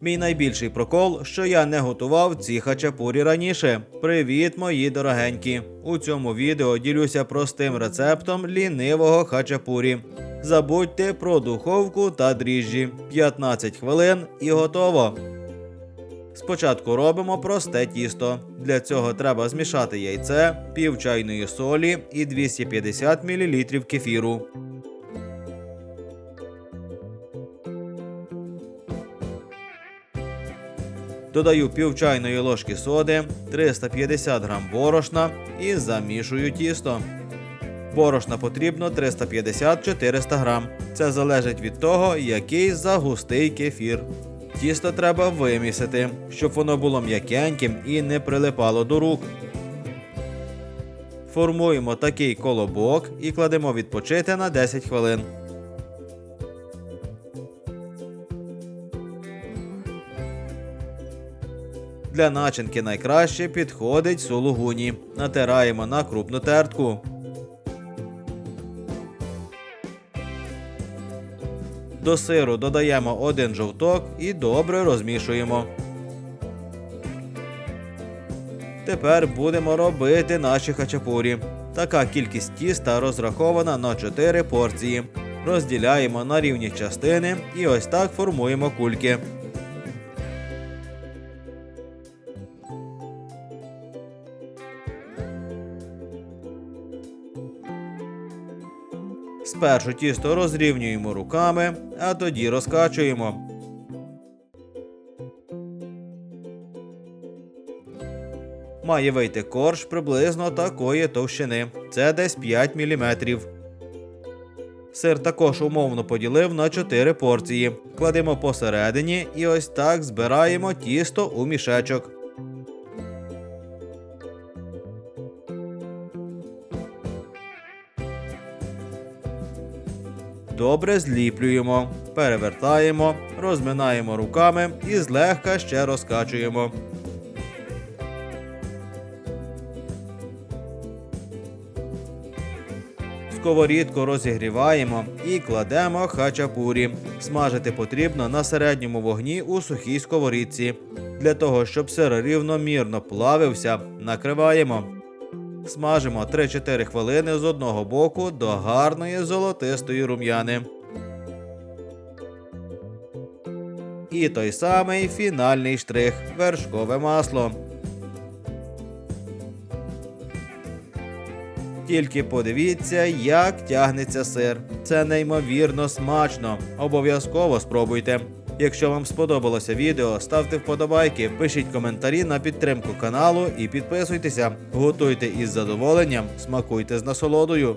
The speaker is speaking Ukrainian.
Мій найбільший прокол, що я не готував ці хачапурі раніше. Привіт, мої дорогенькі! У цьому відео ділюся простим рецептом лінивого хачапурі. Забудьте про духовку та дріжджі. 15 хвилин і готово. Спочатку робимо просте тісто. Для цього треба змішати яйце, пів чайної солі і 250 мл кефіру. Додаю пів чайної ложки соди, 350 г борошна і замішую тісто. Борошна потрібно 350-400 грам. Це залежить від того, який загустий кефір. Тісто треба вимісити, щоб воно було м'якеньким і не прилипало до рук. Формуємо такий колобок і кладемо відпочити на 10 хвилин. Для начинки найкраще підходить сулугуні. Натираємо на крупну тертку. До сиру додаємо один жовток і добре розмішуємо. Тепер будемо робити наші хачапурі. Така кількість тіста розрахована на 4 порції. Розділяємо на рівні частини і ось так формуємо кульки. Спершу тісто розрівнюємо руками, а тоді розкачуємо. Має вийти корж приблизно такої товщини. Це десь 5 мм. Сир також умовно поділив на 4 порції. Кладемо посередині і ось так збираємо тісто у мішечок. Добре зліплюємо, перевертаємо, розминаємо руками і злегка ще розкачуємо. Сковорідку розігріваємо і кладемо хачапурі. Смажити потрібно на середньому вогні у сухій сковорідці. Для того, щоб сир рівномірно плавився, накриваємо. Смажимо 3-4 хвилини з одного боку до гарної золотистої рум'яни. І той самий фінальний штрих вершкове масло. Тільки подивіться, як тягнеться сир. Це неймовірно смачно. Обов'язково спробуйте. Якщо вам сподобалося відео, ставте вподобайки, пишіть коментарі на підтримку каналу і підписуйтеся. Готуйте із задоволенням, смакуйте з насолодою.